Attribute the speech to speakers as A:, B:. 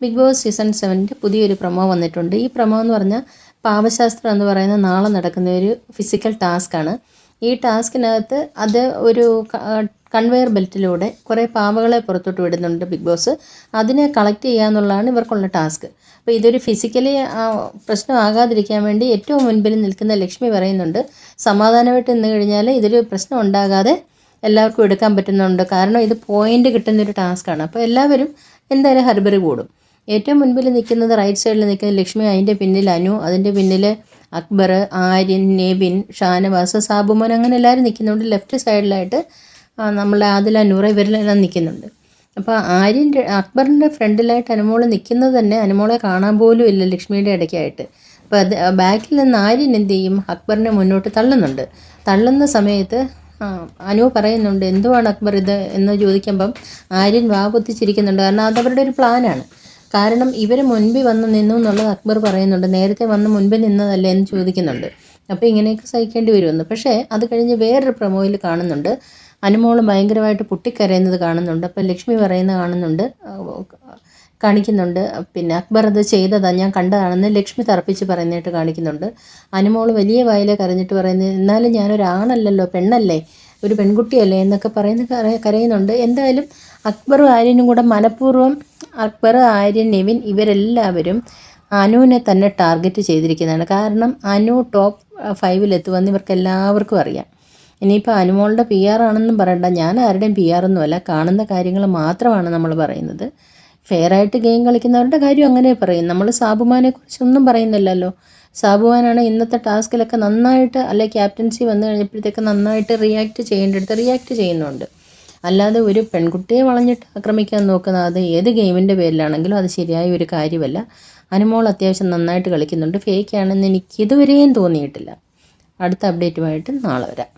A: Big boss season സെവന്റെ പുതിയൊരു promo വന്നിട്ടുണ്ട്. ഈ പ്രൊമോ എന്ന് പറഞ്ഞാൽ പാവശാസ്ത്രം എന്ന് പറയുന്ന നാളെ നടക്കുന്ന ഒരു ഫിസിക്കൽ ടാസ്ക്കാണ് ഈ ടാസ്കിനകത്ത് അത് ഒരു കൺവെയർ ബെൽറ്റിലൂടെ കുറേ പാവകളെ പുറത്തോട്ട് വിടുന്നുണ്ട് ബിഗ് ബോസ് അതിനെ കളക്ട് ചെയ്യുക എന്നുള്ളതാണ് ഇവർക്കുള്ള ടാസ്ക് അപ്പോൾ ഇതൊരു ഫിസിക്കലി പ്രശ്നമാകാതിരിക്കാൻ വേണ്ടി ഏറ്റവും മുൻപിൽ നിൽക്കുന്ന ലക്ഷ്മി പറയുന്നുണ്ട് സമാധാനമായിട്ട് നിന്ന് കഴിഞ്ഞാൽ ഇതൊരു പ്രശ്നം ഉണ്ടാകാതെ എല്ലാവർക്കും എടുക്കാൻ പറ്റുന്നുണ്ട്. കാരണം ഇത് പോയിന്റ് കിട്ടുന്നൊരു ടാസ്ക്കാണ് അപ്പോൾ എല്ലാവരും എന്തായാലും ഹർബറി കൂടും. ഏറ്റവും മുൻപിൽ നിൽക്കുന്നത് റൈറ്റ് സൈഡിൽ നിൽക്കുന്ന ലക്ഷ്മി അതിന്റെ പിന്നിൽ അനു അതിന്റെ പിന്നിൽ അക്ബർ ആര്യൻ നെബിൻ ഷാനവാസ് സാബുമോൻ അങ്ങനെ എല്ലാവരും നിൽക്കുന്നുണ്ട്. ലെഫ്റ്റ് സൈഡിലായിട്ട് നമ്മളെ ആദില നൂറ ഇവരിലെല്ലാം നിൽക്കുന്നുണ്ട്. അപ്പോൾ ആര്യൻ അക്ബറിന്റെ ഫ്രണ്ടിലായിട്ട് അനുമോൾ നിൽക്കുന്നത് തന്നെ അനുമോളെ കാണാൻ പോലും ഇല്ല ലക്ഷ്മിയുടെ ഇടയ്ക്കായിട്ട്. അപ്പോൾ അത് ബാക്കിൽ നിന്ന് ആര്യൻ എന്ത് ചെയ്യും? അക്ബറിനെ മുന്നോട്ട് തള്ളുന്നുണ്ട്. തള്ളുന്ന സമയത്ത് അനു പറയുന്നുണ്ട് എന്തുവാണ് അക്ബർ ഇത്? എന്ന് ചോദിക്കുമ്പം ആര്യൻ വാ പൊത്തിച്ചിരിക്കുന്നുണ്ട്. കാരണം അതവരുടെ ഒരു പ്ലാനാണ് കാരണം ഇവർ മുൻപിൽ വന്ന് നിന്നു എന്നുള്ളത് അക്ബർ പറയുന്നുണ്ട്. നേരത്തെ വന്ന് മുൻപിൽ നിന്നതല്ലേ എന്ന് ചോദിക്കുന്നുണ്ട്. അപ്പോൾ ഇങ്ങനെയൊക്കെ സഹിക്കേണ്ടി വരുമെന്ന്. പക്ഷേ അത് കഴിഞ്ഞ് വേറൊരു പ്രൊമോയിൽ കാണുന്നുണ്ട്. അനുമോൾ ഭയങ്കരമായിട്ട് പൊട്ടിക്കരയുന്നത് കാണുന്നുണ്ട്. അപ്പോൾ ലക്ഷ്മി പറയുന്നത് കാണുന്നുണ്ട്. കാണിക്കുന്നുണ്ട്. പിന്നെ അക്ബർ അത് ചെയ്തതാണ് ഞാൻ കണ്ടതാണെന്ന് ലക്ഷ്മി തറപ്പിച്ച് പറയുന്നതായിട്ട് കാണിക്കുന്നുണ്ട്. അനുമോൾ വലിയ വായിലെ കരഞ്ഞിട്ട് പറയുന്നത് എന്നാലും ഞാനൊരാണല്ലോ പെണ്ണല്ലേ? ഒരു പെൺകുട്ടിയല്ലേ എന്നൊക്കെ പറയുന്ന കരയുന്നുണ്ട്. എന്തായാലും അക്ബറും ആര്യനും കൂടെ മനഃപൂർവം അക്ബർ ആര്യൻ നിവിൻ ഇവരെല്ലാവരും അനുവിനെ തന്നെ ടാർഗറ്റ് ചെയ്തിരിക്കുന്നതാണ്. കാരണം അനു ടോപ്പ് ഫൈവിലെത്തുമെന്ന് ഇവർക്ക് എല്ലാവർക്കും അറിയാം. ഇനിയിപ്പോൾ അനുമോളുടെ പി ആർ ആണെന്നും പറയണ്ട. ഞാൻ ആരുടെയും പി ആർ ഒന്നുമല്ല. കാണുന്ന കാര്യങ്ങൾ മാത്രമാണ് നമ്മൾ പറയുന്നത്. ഫെയറായിട്ട് ഗെയിം കളിക്കുന്നവരുടെ കാര്യം അങ്ങനെ പറയും. നമ്മൾ സാബുമാനെ കുറിച്ചൊന്നും പറയുന്നില്ലല്ലോ. സാബുമാനാണ് ഇന്നത്തെ ടാസ്കിലൊക്കെ നന്നായിട്ട് അല്ലെ ക്യാപ്റ്റൻസി വന്നു കഴിഞ്ഞപ്പോഴത്തേക്ക് നന്നായിട്ട് റിയാക്ട് ചെയ്യേണ്ടടുത്ത് റിയാക്ട് ചെയ്യുന്നുണ്ട്. അല്ലാതെ ഒരു പെൺകുട്ടിയെ വളഞ്ഞിട്ട് ആക്രമിക്കാൻ നോക്കുന്ന അത് ഏത് ഗെയിമിന്റെ പേരിലാണെങ്കിലും അത് ശരിയായ ഒരു കാര്യമല്ല. അനുമോൾ അത്യാവശ്യം നന്നായിട്ട് കളിക്കുന്നുണ്ട്. ഫേക്ക് ആണെന്ന് എനിക്ക് തോന്നിയിട്ടില്ല. അടുത്ത അപ്ഡേറ്റുമായിട്ട് നാളെ വരാം.